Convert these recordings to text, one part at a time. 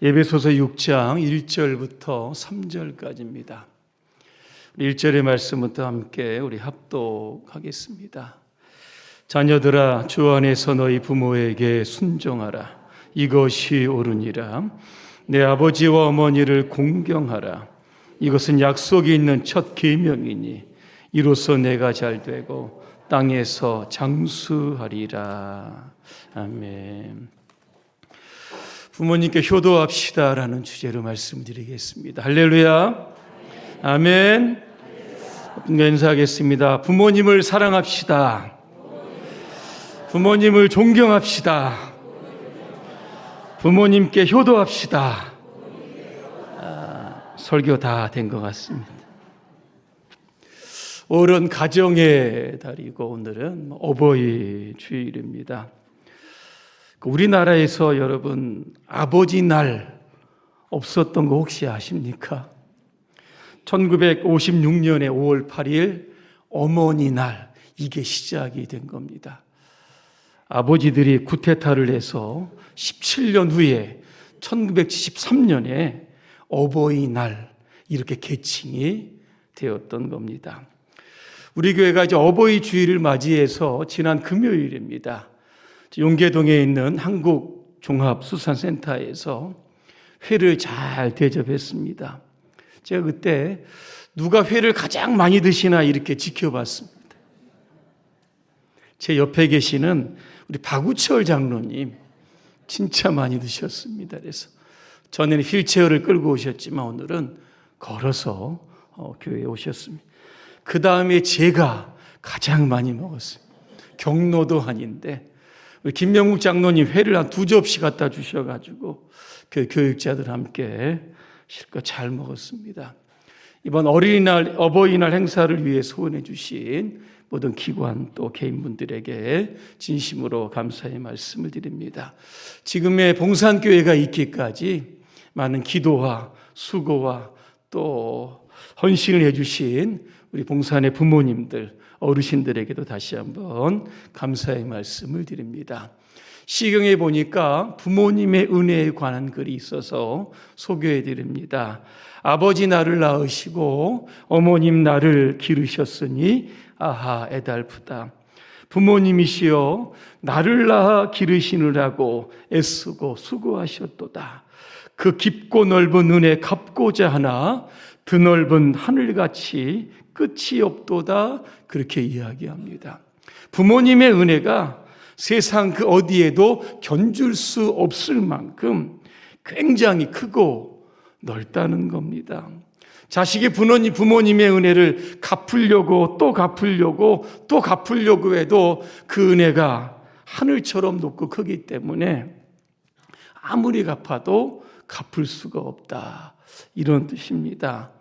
예배소서 6장 1절부터 3절까지입니다. 1절의 말씀부터 함께 우리 합독하겠습니다. 자녀들아 주 안에서 너희 부모에게 순종하라 이것이 옳으니라 내 아버지와 어머니를 공경하라 이것은 약속이 있는 첫 계명이니 이로써 내가 잘 되고 땅에서 장수하리라 아멘. 부모님께 효도합시다라는 주제로 말씀드리겠습니다. 할렐루야. 아멘. 인사하겠습니다. 부모님을 사랑합시다. 부모님을 존경합시다. 부모님께 효도합시다. 아, 설교 다 된 것 같습니다. 오른 가정의 달이고 오늘은 어버이 주일입니다. 그 우리나라에서 여러분 아버지 날 없었던 거 혹시 아십니까? 1956년에 5월 8일 어머니 날 이게 시작이 된 겁니다. 아버지들이 쿠데타를 해서 17년 후에 1973년에 어버이날 이렇게 개칭이 되었던 겁니다. 우리 교회가 이제 어버이 주일을 맞이해서 지난 금요일입니다. 용계동에 있는 한국종합수산센터에서 회를 잘 대접했습니다. 제가 그때 누가 회를 가장 많이 드시나 이렇게 지켜봤습니다. 제 옆에 계시는 우리 박우철 장로님 진짜 많이 드셨습니다. 그래서 전에는 휠체어를 끌고 오셨지만 오늘은 걸어서 어, 교회에 오셨습니다. 그 다음에 제가 가장 많이 먹었습니다. 경로도 아닌데 김명국 장로님 회를 한 두 접시 갖다 주셔가지고 그 교육자들 함께 실컷 잘 먹었습니다. 이번 어린이날, 어버이날 행사를 위해 소원해 주신 모든 기관 또 개인분들에게 진심으로 감사의 말씀을 드립니다. 지금의 봉산교회가 있기까지 많은 기도와 수고와 또 헌신을 해주신 우리 봉산의 부모님들, 어르신들에게도 다시 한번 감사의 말씀을 드립니다. 시경에 보니까 부모님의 은혜에 관한 글이 있어서 소개해 드립니다. 아버지 나를 낳으시고 어머님 나를 기르셨으니 아하 애달프다. 부모님이시여 나를 낳아 기르시느라고 애쓰고 수고하셨도다. 그 깊고 넓은 은혜 갚고자 하나 드넓은 하늘같이 끝이 없도다 그렇게 이야기합니다. 부모님의 은혜가 세상 그 어디에도 견줄 수 없을 만큼 굉장히 크고 넓다는 겁니다. 자식이 부모님, 부모님의 은혜를 갚으려고 또 갚으려고 또 갚으려고 해도 그 은혜가 하늘처럼 높고 크기 때문에 아무리 갚아도 갚을 수가 없다. 이런 뜻입니다.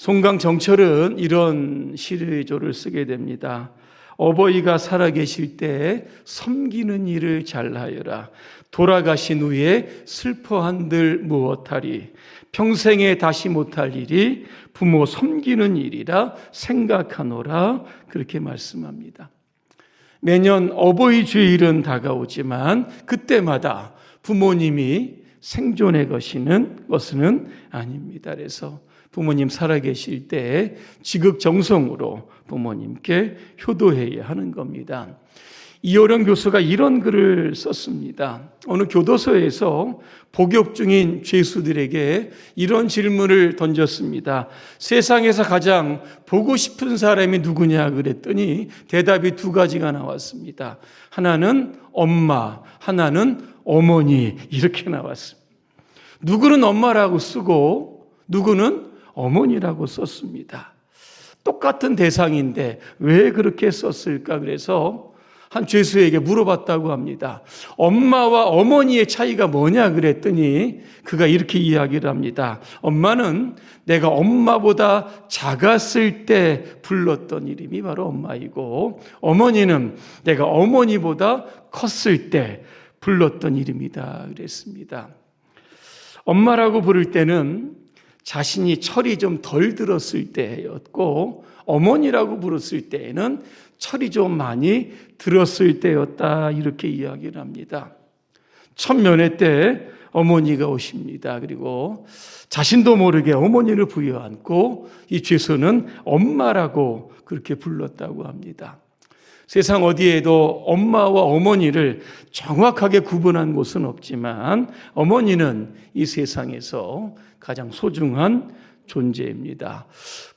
송강 정철은 이런 시조를 쓰게 됩니다. 어버이가 살아계실 때 섬기는 일을 잘하여라. 돌아가신 후에 슬퍼한들 무엇하리. 평생에 다시 못할 일이 부모 섬기는 일이라 생각하노라. 그렇게 말씀합니다. 매년 어버이 주일은 다가오지만 그때마다 부모님이 생존해 가시는 것은 아닙니다. 그래서 부모님 살아계실 때 지극정성으로 부모님께 효도해야 하는 겁니다. 이호령 교수가 이런 글을 썼습니다. 어느 교도소에서 복역 중인 죄수들에게 이런 질문을 던졌습니다. 세상에서 가장 보고 싶은 사람이 누구냐 그랬더니 대답이 두 가지가 나왔습니다. 하나는 엄마, 하나는 어머니 이렇게 나왔습니다. 누구는 엄마라고 쓰고 누구는 어머니라고 썼습니다. 똑같은 대상인데 왜 그렇게 썼을까? 그래서 한 죄수에게 물어봤다고 합니다. 엄마와 어머니의 차이가 뭐냐 그랬더니 그가 이렇게 이야기를 합니다. 엄마는 내가 엄마보다 작았을 때 불렀던 이름이 바로 엄마이고 어머니는 내가 어머니보다 컸을 때 불렀던 이름이다 그랬습니다. 엄마라고 부를 때는 자신이 철이 좀 덜 들었을 때였고 어머니라고 부르을 때에는 철이 좀 많이 들었을 때였다 이렇게 이야기를 합니다. 첫 면회 때 어머니가 오십니다. 그리고 자신도 모르게 어머니를 부여안고 이 죄수는 엄마라고 그렇게 불렀다고 합니다. 세상 어디에도 엄마와 어머니를 정확하게 구분한 곳은 없지만 어머니는 이 세상에서 가장 소중한 존재입니다.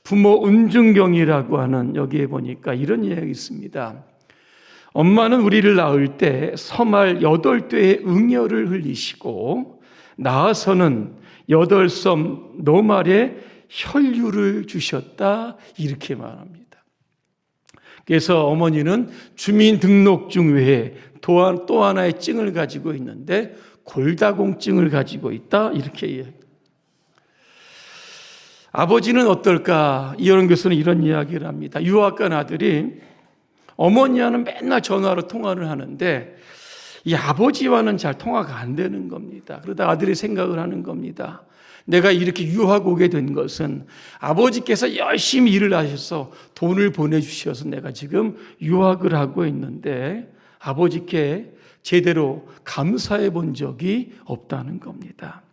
부모 은중경이라고 하는 여기에 보니까 이런 이야기 있습니다. 엄마는 우리를 낳을 때 서말 여덟 뇌의 응열을 흘리시고 낳아서는 여덟 섬 노말의 혈류를 주셨다 이렇게 말합니다. 그래서 어머니는 주민등록증 외에 또한 또 하나의 증을 가지고 있는데 골다공증을 가지고 있다 이렇게. 아버지는 어떨까? 이런 교수는 이런 이야기를 합니다. 유학 간 아들이 어머니와는 맨날 전화로 통화를 하는데 이 아버지와는 잘 통화가 안 되는 겁니다. 그러다 아들이 생각을 하는 겁니다. 내가 이렇게 유학 오게 된 것은 아버지께서 열심히 일을 하셔서 돈을 보내주셔서 내가 지금 유학을 하고 있는데 아버지께 제대로 감사해 본 적이 없다는 겁니다.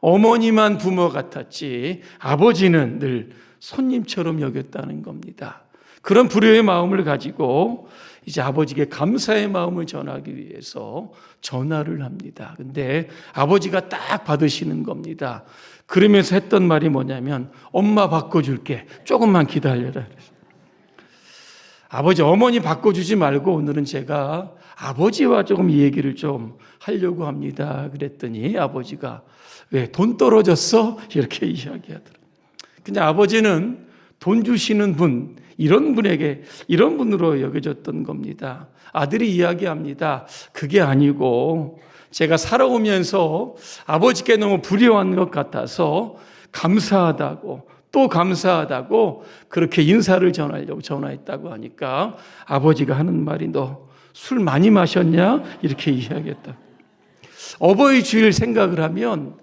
어머니만 부모 같았지 아버지는 늘 손님처럼 여겼다는 겁니다. 그런 불효의 마음을 가지고 이제 아버지께 감사의 마음을 전하기 위해서 전화를 합니다. 근데 아버지가 딱 받으시는 겁니다. 그러면서 했던 말이 뭐냐면 엄마 바꿔줄게. 조금만 기다려라. 아버지, 어머니 바꿔주지 말고 오늘은 제가 아버지와 조금 이 얘기를 좀 하려고 합니다. 그랬더니 아버지가 왜돈 떨어졌어? 이렇게 이야기하더라고요. 그냥 아버지는 돈 주시는 분, 이런 분에게 이런 분으로 여겨졌던 겁니다. 아들이 이야기합니다. 그게 아니고 제가 살아오면서 아버지께 너무 불효한 것 같아서 감사하다고 또 감사하다고 그렇게 인사를 전하려고 전화했다고 하니까 아버지가 하는 말이 너 술 많이 마셨냐? 이렇게 이야기했다. 어버이 주일 생각을 하면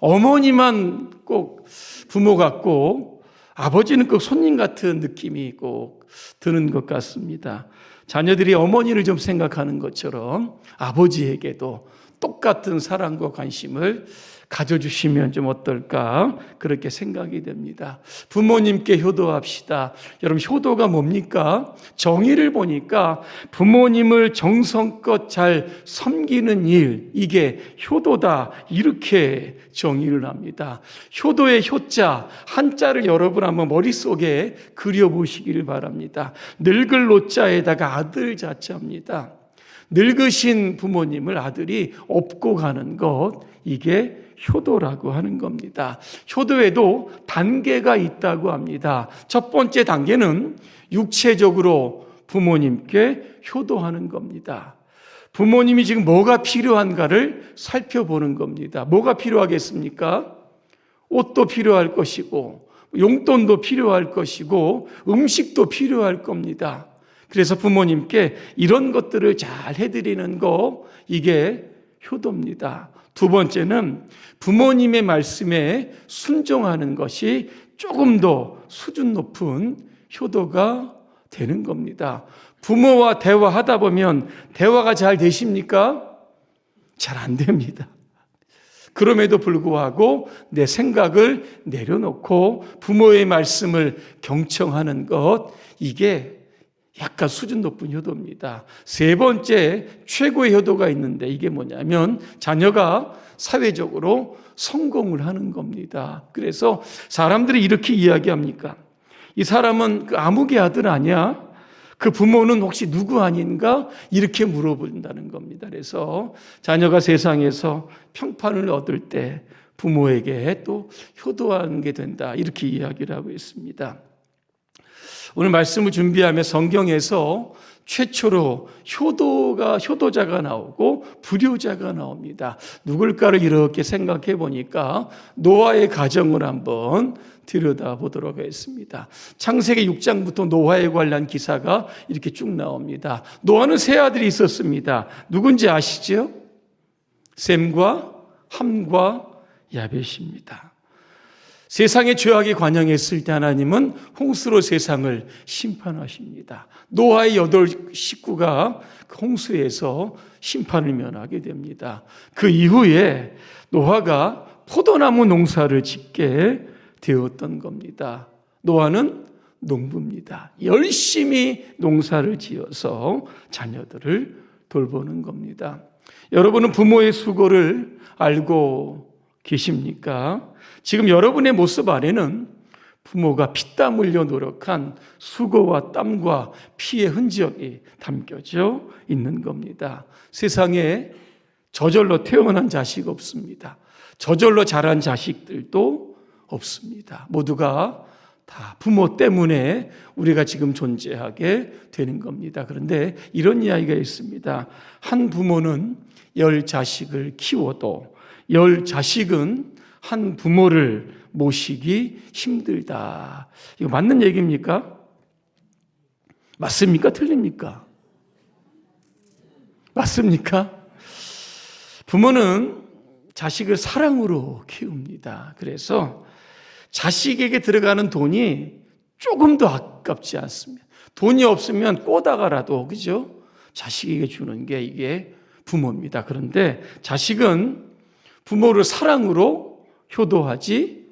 어머니만 꼭 부모 같고 아버지는 꼭 손님 같은 느낌이 꼭 드는 것 같습니다. 자녀들이 어머니를 좀 생각하는 것처럼 아버지에게도 똑같은 사랑과 관심을 가져주시면 좀 어떨까 그렇게 생각이 됩니다. 부모님께 효도합시다. 여러분 효도가 뭡니까? 정의를 보니까 부모님을 정성껏 잘 섬기는 일 이게 효도다 이렇게 정의를 합니다. 효도의 효자 한자를 여러분 한번 머릿속에 그려보시기를 바랍니다. 늙을 노자에다가 아들 자자입니다. 늙으신 부모님을 아들이 업고 가는 것 이게 효도라고 하는 겁니다. 효도에도 단계가 있다고 합니다. 첫 번째 단계는 육체적으로 부모님께 효도하는 겁니다. 부모님이 지금 뭐가 필요한가를 살펴보는 겁니다. 뭐가 필요하겠습니까? 옷도 필요할 것이고, 용돈도 필요할 것이고, 음식도 필요할 겁니다. 그래서 부모님께 이런 것들을 잘 해드리는 거, 이게 효도입니다. 두 번째는 부모님의 말씀에 순종하는 것이 조금 더 수준 높은 효도가 되는 겁니다. 부모와 대화하다 보면 대화가 잘 되십니까? 잘 안 됩니다. 그럼에도 불구하고 내 생각을 내려놓고 부모의 말씀을 경청하는 것, 이게 약간 수준 높은 효도입니다. 세 번째 최고의 효도가 있는데 이게 뭐냐면 자녀가 사회적으로 성공을 하는 겁니다. 그래서 사람들이 이렇게 이야기합니까? 이 사람은 그 아무개 아들 아니야? 그 부모는 혹시 누구 아닌가? 이렇게 물어본다는 겁니다. 그래서 자녀가 세상에서 평판을 얻을 때 부모에게 또 효도하는 게 된다. 이렇게 이야기를 하고 있습니다. 오늘 말씀을 준비하며 성경에서 최초로 효도가 효도자가 나오고 불효자가 나옵니다. 누굴까를 이렇게 생각해 보니까 노아의 가정을 한번 들여다 보도록 하겠습니다. 창세기 6장부터 노아에 관한 기사가 이렇게 쭉 나옵니다. 노아는 세 아들이 있었습니다. 누군지 아시죠? 셈과 함과 야벳입니다. 세상의 죄악이 관영했을 때 하나님은 홍수로 세상을 심판하십니다. 노아의 여덟 식구가 그 홍수에서 심판을 면하게 됩니다. 그 이후에 노아가 포도나무 농사를 짓게 되었던 겁니다. 노아는 농부입니다. 열심히 농사를 지어서 자녀들을 돌보는 겁니다. 여러분은 부모의 수고를 알고 계십니까? 지금 여러분의 모습 안에는 부모가 피땀 흘려 노력한 수고와 땀과 피의 흔적이 담겨져 있는 겁니다. 세상에 저절로 태어난 자식 없습니다. 저절로 자란 자식들도 없습니다. 모두가 다 부모 때문에 우리가 지금 존재하게 되는 겁니다. 그런데 이런 이야기가 있습니다. 한 부모는 열 자식을 키워도 열 자식은 한 부모를 모시기 힘들다. 이거 맞는 얘기입니까? 맞습니까? 틀립니까? 맞습니까? 부모는 자식을 사랑으로 키웁니다. 그래서 자식에게 들어가는 돈이 조금 더 아깝지 않습니다. 돈이 없으면 꼬다가라도, 그죠? 자식에게 주는 게 이게 부모입니다. 그런데 자식은 부모를 사랑으로 효도하지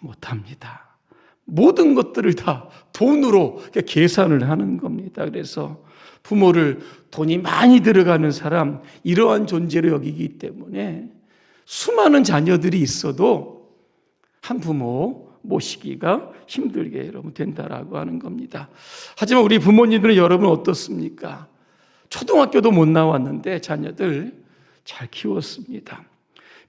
못합니다. 모든 것들을 다 돈으로 계산을 하는 겁니다. 그래서 부모를 돈이 많이 들어가는 사람, 이러한 존재로 여기기 때문에 수많은 자녀들이 있어도 한 부모 모시기가 힘들게 여러분 된다라고 하는 겁니다. 하지만 우리 부모님들은 여러분 어떻습니까? 초등학교도 못 나왔는데 자녀들 잘 키웠습니다.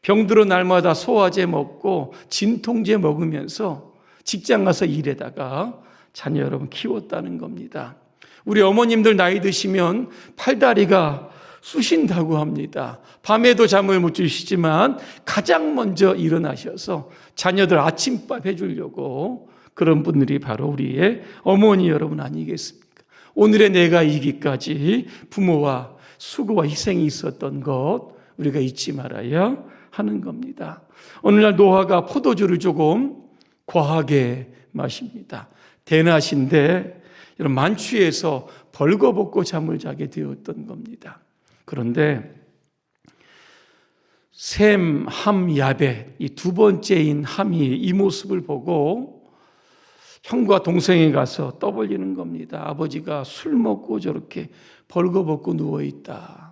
병들어 날마다 소화제 먹고 진통제 먹으면서 직장 가서 일에다가 자녀 여러분 키웠다는 겁니다. 우리 어머님들 나이 드시면 팔다리가 쑤신다고 합니다. 밤에도 잠을 못 주시지만 가장 먼저 일어나셔서 자녀들 아침밥 해주려고 그런 분들이 바로 우리의 어머니 여러분 아니겠습니까? 오늘의 내가 이기까지 부모와 수고와 희생이 있었던 것 우리가 잊지 말아야 하는 겁니다. 오늘날 노아가 포도주를 조금 과하게 마십니다. 대낮인데 이런 만취해서 벌거벗고 잠을 자게 되었던 겁니다. 그런데 셈, 함, 야벳 이 두 번째인 함이 이 모습을 보고 형과 동생이 가서 떠벌리는 겁니다. 아버지가 술 먹고 저렇게 벌거벗고 누워 있다.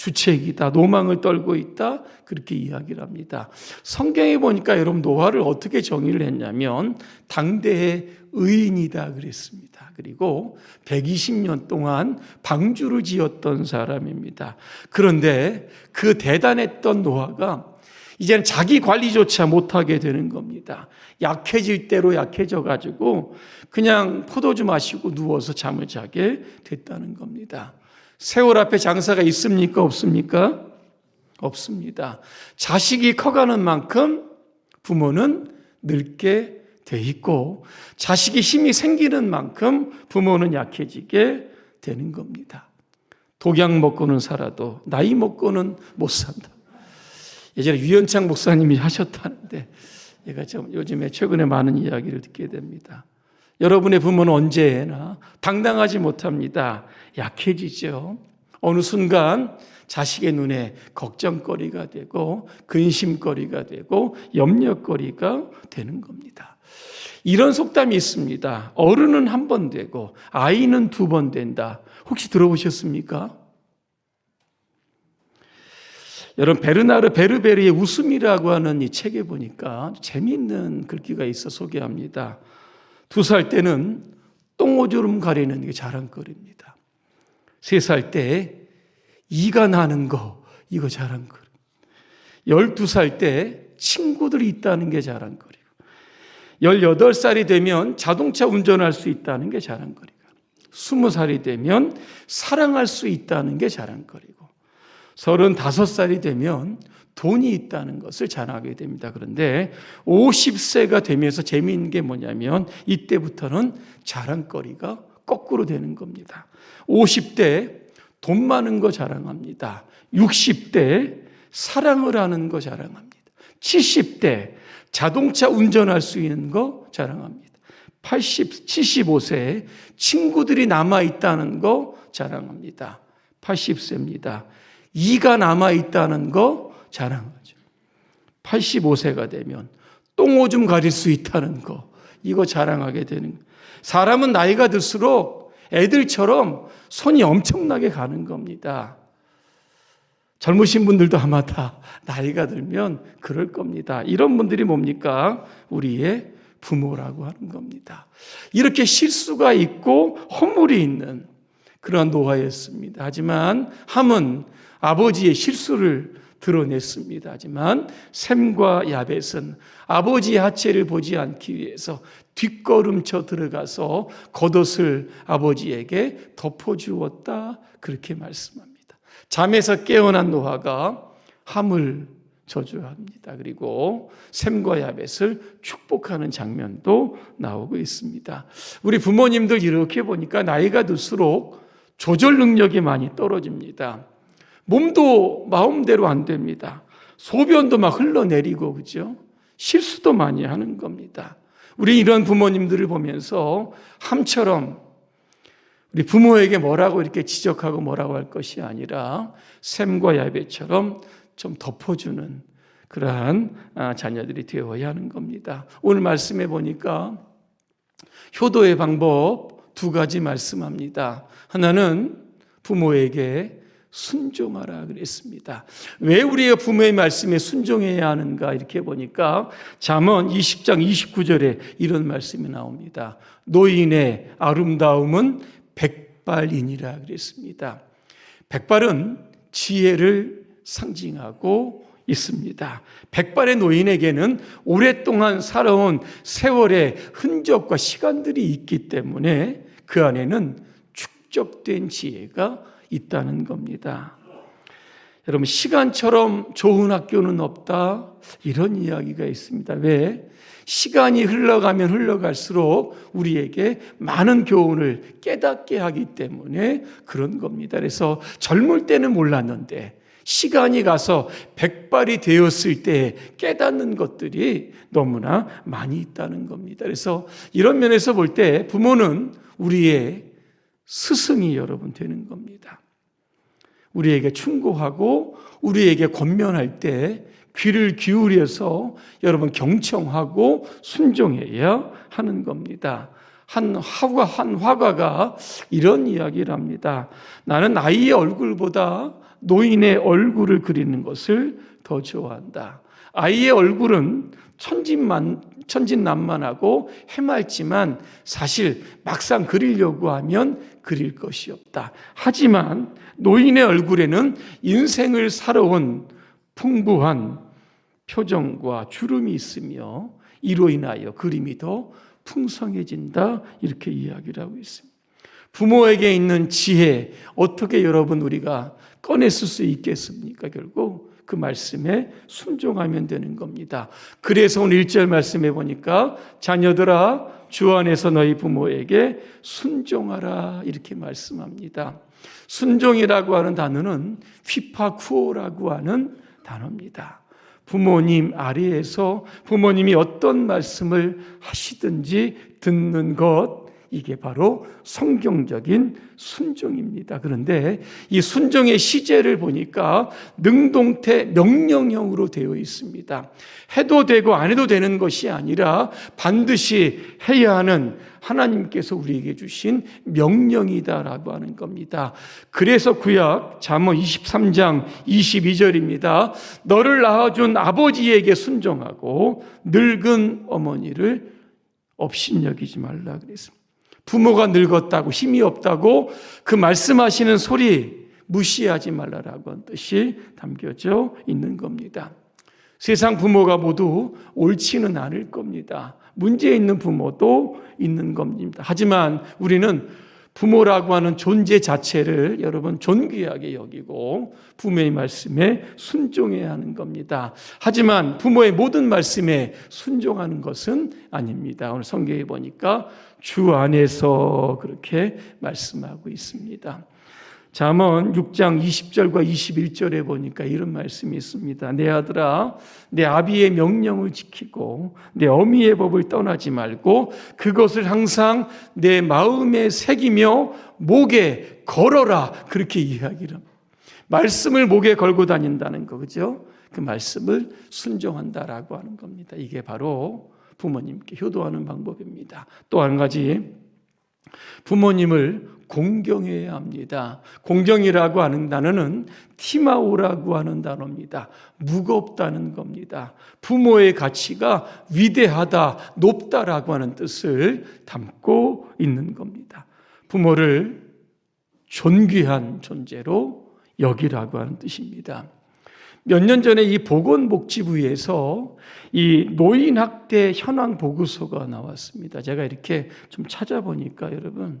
주책이다. 노망을 떨고 있다. 그렇게 이야기를 합니다. 성경에 보니까 여러분 노아를 어떻게 정의를 했냐면 당대의 의인이다 그랬습니다. 그리고 120년 동안 방주를 지었던 사람입니다. 그런데 그 대단했던 노아가 이제는 자기 관리조차 못하게 되는 겁니다. 약해질 대로 약해져 가지고 그냥 포도주 마시고 누워서 잠을 자게 됐다는 겁니다. 세월 앞에 장사가 있습니까? 없습니까? 없습니다. 자식이 커가는 만큼 부모는 늙게 돼 있고 자식이 힘이 생기는 만큼 부모는 약해지게 되는 겁니다. 독약 먹고는 살아도 나이 먹고는 못 산다. 예전에 유현창 목사님이 하셨다는데 제가 좀 요즘에 최근에 많은 이야기를 듣게 됩니다. 여러분의 부모는 언제나 당당하지 못합니다. 약해지죠. 어느 순간 자식의 눈에 걱정거리가 되고 근심거리가 되고 염려거리가 되는 겁니다. 이런 속담이 있습니다. 어른은 한 번 되고 아이는 두 번 된다. 혹시 들어보셨습니까? 여러분 베르나르 베르베르의 웃음이라고 하는 이 책에 보니까 재미있는 글귀가 있어 소개합니다. 두 살 때는 똥오주름 가리는 게 자랑거리입니다. 세 살 때 이가 나는 거 이거 자랑거리. 열두 살때 친구들이 있다는 게 자랑거리고 열여덟 살이 되면 자동차 운전할 수 있다는 게 자랑거리고 스무 살이 되면 사랑할 수 있다는 게 자랑거리고 서른다섯 살이 되면 돈이 있다는 것을 자랑하게 됩니다. 그런데 50세가 되면서 재미있는 게 뭐냐면 이때부터는 자랑거리가 거꾸로 되는 겁니다. 50대 돈 많은 거 자랑합니다. 60대 사랑을 하는 거 자랑합니다. 70대 자동차 운전할 수 있는 거 자랑합니다. 80, 75세 친구들이 남아 있다는 거 자랑합니다. 80세입니다. 이가 남아 있다는 거 자랑하죠. 85세가 되면 똥오줌 가릴 수 있다는 거 이거 자랑하게 되는 거. 사람은 나이가 들수록 애들처럼 손이 엄청나게 가는 겁니다. 젊으신 분들도 아마 다 나이가 들면 그럴 겁니다. 이런 분들이 뭡니까? 우리의 부모라고 하는 겁니다. 이렇게 실수가 있고 허물이 있는 그러한 노아였습니다. 하지만 함은 아버지의 실수를 드러냈습니다. 하지만 샘과 야벳은 아버지의 하체를 보지 않기 위해서 뒷걸음쳐 들어가서 겉옷을 아버지에게 덮어주었다. 그렇게 말씀합니다. 잠에서 깨어난 노아가 함을 저주합니다. 그리고 샘과 야벳을 축복하는 장면도 나오고 있습니다. 우리 부모님들 이렇게 보니까 나이가 들수록 조절 능력이 많이 떨어집니다. 몸도 마음대로 안 됩니다. 소변도 막 흘러내리고 그죠? 실수도 많이 하는 겁니다. 우리 이런 부모님들을 보면서 함처럼 우리 부모에게 뭐라고 이렇게 지적하고 뭐라고 할 것이 아니라 샘과 야베처럼 좀 덮어주는 그러한 아, 자녀들이 되어야 하는 겁니다. 오늘 말씀해 보니까 효도의 방법 두 가지 말씀합니다. 하나는 부모에게 순종하라 그랬습니다. 왜 우리가 부모의 말씀에 순종해야 하는가 이렇게 보니까 잠언 20장 29절에 이런 말씀이 나옵니다. 노인의 아름다움은 백발이니라 그랬습니다. 백발은 지혜를 상징하고 있습니다. 백발의 노인에게는 오랫동안 살아온 세월의 흔적과 시간들이 있기 때문에 그 안에는 축적된 지혜가 있다는 겁니다. 여러분, 시간처럼 좋은 학교는 없다. 이런 이야기가 있습니다. 왜? 시간이 흘러가면 흘러갈수록 우리에게 많은 교훈을 깨닫게 하기 때문에 그런 겁니다. 그래서 젊을 때는 몰랐는데 시간이 가서 백발이 되었을 때 깨닫는 것들이 너무나 많이 있다는 겁니다. 그래서 이런 면에서 볼 때 부모는 우리의 스승이 여러분 되는 겁니다. 우리에게 충고하고 우리에게 권면할 때 귀를 기울여서 여러분 경청하고 순종해야 하는 겁니다. 한 화가 한 화가가 이런 이야기를 합니다. 나는 아이의 얼굴보다 노인의 얼굴을 그리는 것을 더 좋아한다. 아이의 얼굴은 천진만 천진난만하고 해맑지만 사실 막상 그리려고 하면 그릴 것이 없다. 하지만 노인의 얼굴에는 인생을 살아온 풍부한 표정과 주름이 있으며 이로 인하여 그림이 더 풍성해진다 이렇게 이야기를 하고 있습니다. 부모에게 있는 지혜 어떻게 여러분 우리가 꺼냈을 수 있겠습니까? 결국 그 말씀에 순종하면 되는 겁니다. 그래서 오늘 1절 말씀해 보니까 자녀들아 주 안에서 너희 부모에게 순종하라 이렇게 말씀합니다. 순종이라고 하는 단어는 휘파쿠오라고 하는 단어입니다. 부모님 아래에서 부모님이 어떤 말씀을 하시든지 듣는 것, 이게 바로 성경적인 순종입니다. 그런데 이 순종의 시제를 보니까 능동태 명령형으로 되어 있습니다. 해도 되고 안 해도 되는 것이 아니라 반드시 해야 하는 하나님께서 우리에게 주신 명령이다라고 하는 겁니다. 그래서 구약 잠언 23장 22절입니다. 너를 낳아준 아버지에게 순종하고 늙은 어머니를 업신여기지 말라 그랬습니다. 부모가 늙었다고 힘이 없다고 그 말씀하시는 소리 무시하지 말라라고 한 뜻이 담겨져 있는 겁니다. 세상 부모가 모두 옳지는 않을 겁니다. 문제 있는 부모도 있는 겁니다. 하지만 우리는 부모라고 하는 존재 자체를 여러분 존귀하게 여기고 부모의 말씀에 순종해야 하는 겁니다. 하지만 부모의 모든 말씀에 순종하는 것은 아닙니다. 오늘 성경에 보니까 주 안에서 그렇게 말씀하고 있습니다. 잠언 6장 20절과 21절에 보니까 이런 말씀이 있습니다. 내 아들아, 내 아비의 명령을 지키고 내 어미의 법을 떠나지 말고 그것을 항상 내 마음에 새기며 목에 걸어라. 그렇게 이야기를. 말씀을 목에 걸고 다닌다는 거, 그죠? 그 말씀을 순종한다라고 하는 겁니다. 이게 바로 부모님께 효도하는 방법입니다. 또 한 가지, 부모님을 공경해야 합니다. 공경이라고 하는 단어는 티마오라고 하는 단어입니다. 무겁다는 겁니다. 부모의 가치가 위대하다, 높다라고 하는 뜻을 담고 있는 겁니다. 부모를 존귀한 존재로 여기라고 하는 뜻입니다. 몇 년 전에 이 보건복지부에서 이 노인 학대 현황 보고서가 나왔습니다. 제가 이렇게 좀 찾아보니까 여러분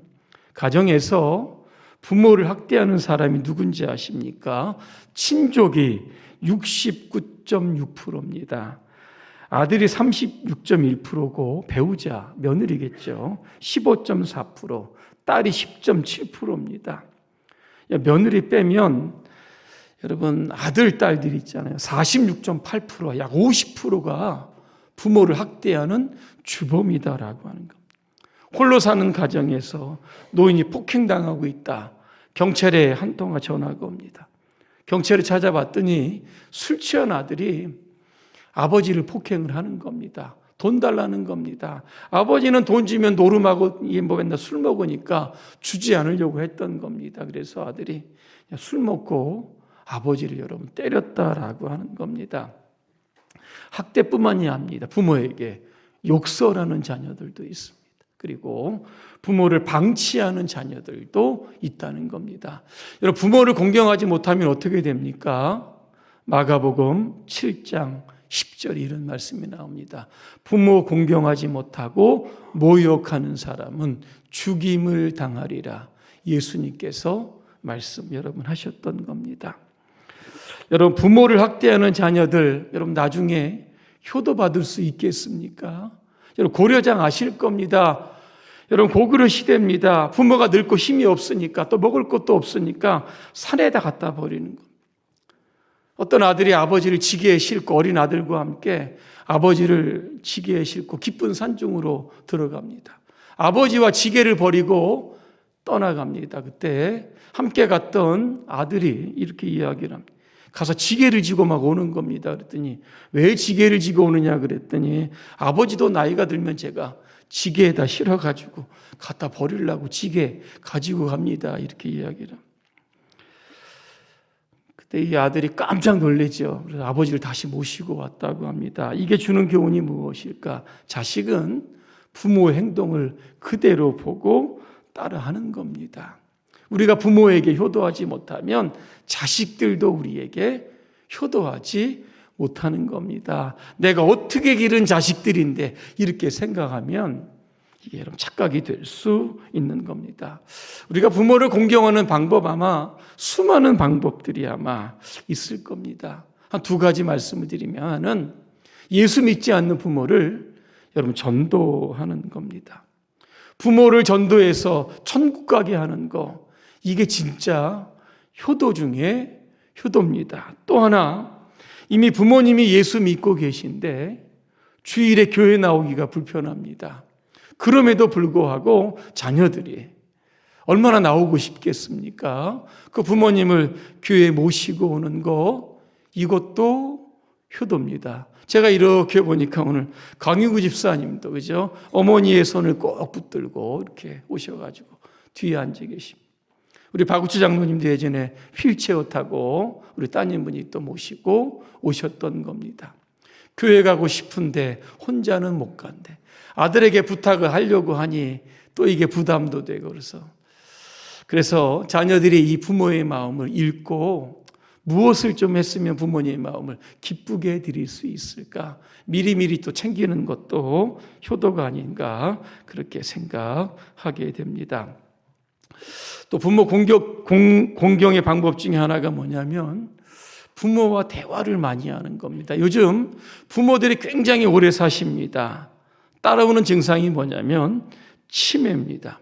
가정에서 부모를 학대하는 사람이 누군지 아십니까? 친족이 69.6%입니다. 아들이 36.1%고 배우자 며느리겠죠. 15.4%, 딸이 10.7%입니다. 며느리 빼면 여러분 아들 딸들이 있잖아요. 46.8%, 약 50%가 부모를 학대하는 주범이다라고 하는 겁니다. 홀로 사는 가정에서 노인이 폭행당하고 있다. 경찰에 한 통화 전화가 옵니다. 경찰을 찾아봤더니 술 취한 아들이 아버지를 폭행을 하는 겁니다. 돈 달라는 겁니다. 아버지는 돈 주면 노름하고 뭐 맨날 술 먹으니까 주지 않으려고 했던 겁니다. 그래서 아들이 술 먹고 아버지를 여러분 때렸다라고 하는 겁니다. 학대뿐만이 아닙니다. 부모에게 욕설하는 자녀들도 있습니다. 그리고 부모를 방치하는 자녀들도 있다는 겁니다. 여러분 부모를 공경하지 못하면 어떻게 됩니까? 마가복음 7장 10절 이런 말씀이 나옵니다. 부모 공경하지 못하고 모욕하는 사람은 죽임을 당하리라. 예수님께서 말씀 여러분 하셨던 겁니다. 여러분 부모를 학대하는 자녀들 여러분 나중에 효도받을 수 있겠습니까? 여러분 고려장 아실 겁니다. 여러분 고구려 시대입니다. 부모가 늙고 힘이 없으니까 또 먹을 것도 없으니까 산에다 갖다 버리는 것. 어떤 아들이 아버지를 지게에 싣고 어린 아들과 함께 아버지를 지게에 싣고 기쁜 산중으로 들어갑니다. 아버지와 지게를 버리고 떠나갑니다. 그때 함께 갔던 아들이 이렇게 이야기를 합니다. 가서 지게를 지고 막 오는 겁니다. 그랬더니 왜 지게를 지고 오느냐 그랬더니 아버지도 나이가 들면 제가 지게에다 실어가지고 갖다 버리려고 지게 가지고 갑니다. 이렇게 이야기를. 그때 이 아들이 깜짝 놀래죠. 그래서 아버지를 다시 모시고 왔다고 합니다. 이게 주는 교훈이 무엇일까? 자식은 부모의 행동을 그대로 보고 따라하는 겁니다. 우리가 부모에게 효도하지 못하면 자식들도 우리에게 효도하지 못하는 겁니다. 내가 어떻게 기른 자식들인데 이렇게 생각하면 이게 여러분 착각이 될 수 있는 겁니다. 우리가 부모를 공경하는 방법 아마 수많은 방법들이 아마 있을 겁니다. 한 두 가지 말씀을 드리면 하나는 예수 믿지 않는 부모를 여러분 전도하는 겁니다. 부모를 전도해서 천국 가게 하는 거 이게 진짜 효도 중에 효도입니다. 또 하나 이미 부모님이 예수 믿고 계신데 주일에 교회 나오기가 불편합니다. 그럼에도 불구하고 자녀들이 얼마나 나오고 싶겠습니까? 그 부모님을 교회에 모시고 오는 거 이것도 효도입니다. 제가 이렇게 보니까 오늘 강유구 집사님도 그죠? 어머니의 손을 꼭 붙들고 이렇게 오셔가지고 뒤에 앉아 계십니다. 우리 박우치 장로님도 예전에 휠체어 타고 우리 따님분이 또 모시고 오셨던 겁니다. 교회 가고 싶은데 혼자는 못 간대. 아들에게 부탁을 하려고 하니 또 이게 부담도 되고 그래서 그래서 자녀들이 이 부모의 마음을 읽고 무엇을 좀 했으면 부모님의 마음을 기쁘게 드릴 수 있을까? 미리미리 또 챙기는 것도 효도가 아닌가 그렇게 생각하게 됩니다. 또 부모 공격, 공, 공경의 방법 중에 하나가 뭐냐면 부모와 대화를 많이 하는 겁니다. 요즘 부모들이 굉장히 오래 사십니다. 따라오는 증상이 뭐냐면 치매입니다.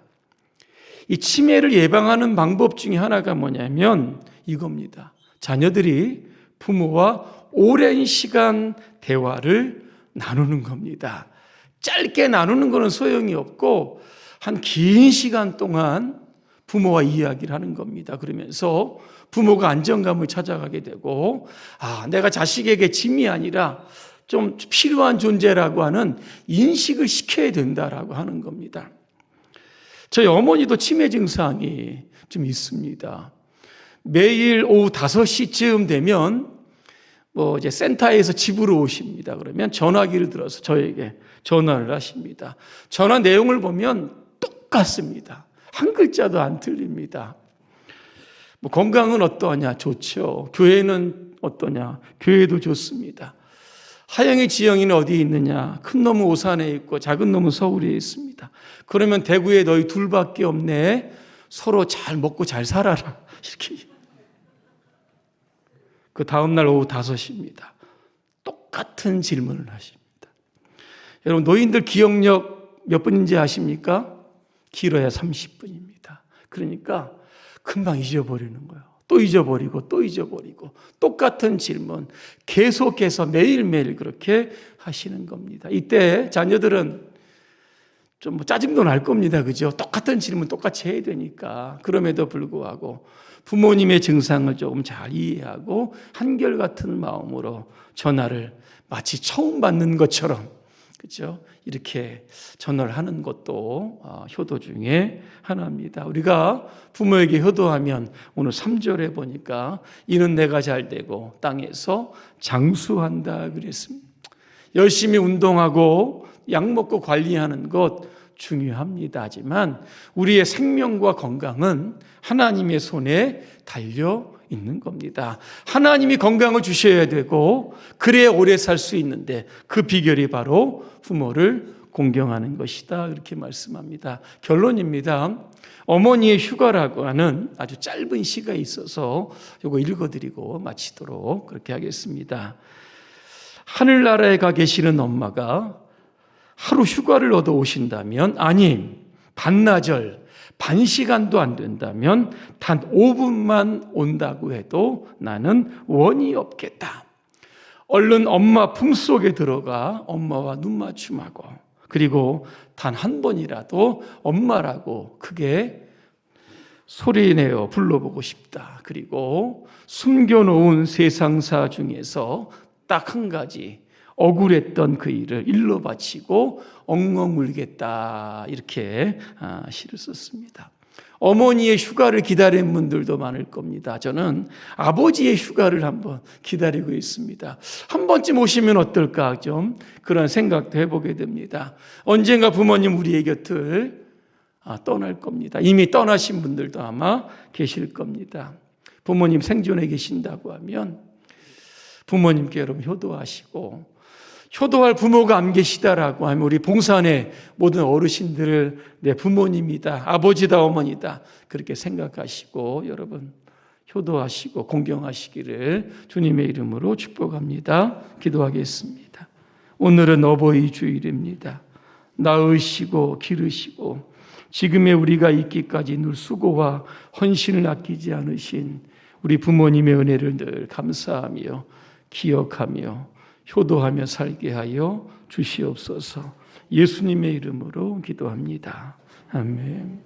이 치매를 예방하는 방법 중에 하나가 뭐냐면 이겁니다. 자녀들이 부모와 오랜 시간 대화를 나누는 겁니다. 짧게 나누는 것은 소용이 없고 한 긴 시간 동안 부모와 이야기를 하는 겁니다. 그러면서 부모가 안정감을 찾아가게 되고, 아, 내가 자식에게 짐이 아니라 좀 필요한 존재라고 하는 인식을 시켜야 된다라고 하는 겁니다. 저희 어머니도 치매 증상이 좀 있습니다. 매일 오후 5시쯤 되면 뭐 이제 센터에서 집으로 오십니다. 그러면 전화기를 들어서 저에게 전화를 하십니다. 전화 내용을 보면 똑같습니다. 한 글자도 안 틀립니다. 뭐 건강은 어떠하냐? 좋죠. 교회는 어떠냐? 교회도 좋습니다. 하영이 지영이는 어디에 있느냐? 큰 놈은 오산에 있고 작은 놈은 서울에 있습니다. 그러면 대구에 너희 둘밖에 없네. 서로 잘 먹고 잘 살아라. 이렇게. 그 다음날 오후 5시입니다. 똑같은 질문을 하십니다. 여러분, 노인들 기억력 몇 분인지 아십니까? 길어야 30분입니다. 그러니까 금방 잊어버리는 거예요. 또 잊어버리고 또 잊어버리고 똑같은 질문 계속해서 매일매일 그렇게 하시는 겁니다. 이때 자녀들은 좀 뭐 짜증도 날 겁니다. 그죠? 똑같은 질문 똑같이 해야 되니까. 그럼에도 불구하고 부모님의 증상을 조금 잘 이해하고 한결같은 마음으로 전화를 마치 처음 받는 것처럼 그죠? 이렇게 전화를 하는 것도 어, 효도 중에 하나입니다. 우리가 부모에게 효도하면 오늘 3절에 보니까 이는 내가 잘 되고 땅에서 장수한다 그랬습니다. 열심히 운동하고 약 먹고 관리하는 것 중요합니다. 하지만 우리의 생명과 건강은 하나님의 손에 달려 있는 겁니다. 하나님이 건강을 주셔야 되고 그래야 오래 살 수 있는데 그 비결이 바로 부모를 공경하는 것이다. 이렇게 말씀합니다. 결론입니다. 어머니의 휴가라고 하는 아주 짧은 시가 있어서 이거 읽어드리고 마치도록 그렇게 하겠습니다. 하늘나라에 가 계시는 엄마가 하루 휴가를 얻어 오신다면, 아니, 반나절, 반 시간도 안 된다면 단 5분만 온다고 해도 나는 원이 없겠다. 얼른 엄마 품속에 들어가 엄마와 눈 맞춤하고 그리고 단 한 번이라도 엄마라고 크게 소리내어 불러보고 싶다. 그리고 숨겨놓은 세상사 중에서 딱 한 가지 억울했던 그 일을 일로 바치고 엉엉 울겠다 이렇게 아, 시를 썼습니다. 어머니의 휴가를 기다린 분들도 많을 겁니다. 저는 아버지의 휴가를 한번 기다리고 있습니다. 한 번쯤 오시면 어떨까 좀 그런 생각도 해보게 됩니다. 언젠가 부모님 우리의 곁을 아, 떠날 겁니다. 이미 떠나신 분들도 아마 계실 겁니다. 부모님 생존해 계신다고 하면 부모님께 여러분 효도하시고 효도할 부모가 안 계시다라고 하면 우리 봉산의 모든 어르신들을 내 부모님이다, 아버지다, 어머니다 그렇게 생각하시고 여러분 효도하시고 공경하시기를 주님의 이름으로 축복합니다. 기도하겠습니다. 오늘은 어버이 주일입니다. 낳으시고 기르시고 지금의 우리가 있기까지 늘 수고와 헌신을 아끼지 않으신 우리 부모님의 은혜를 늘 감사하며 기억하며 효도하며 살게 하여 주시옵소서. 예수님의 이름으로 기도합니다. 아멘.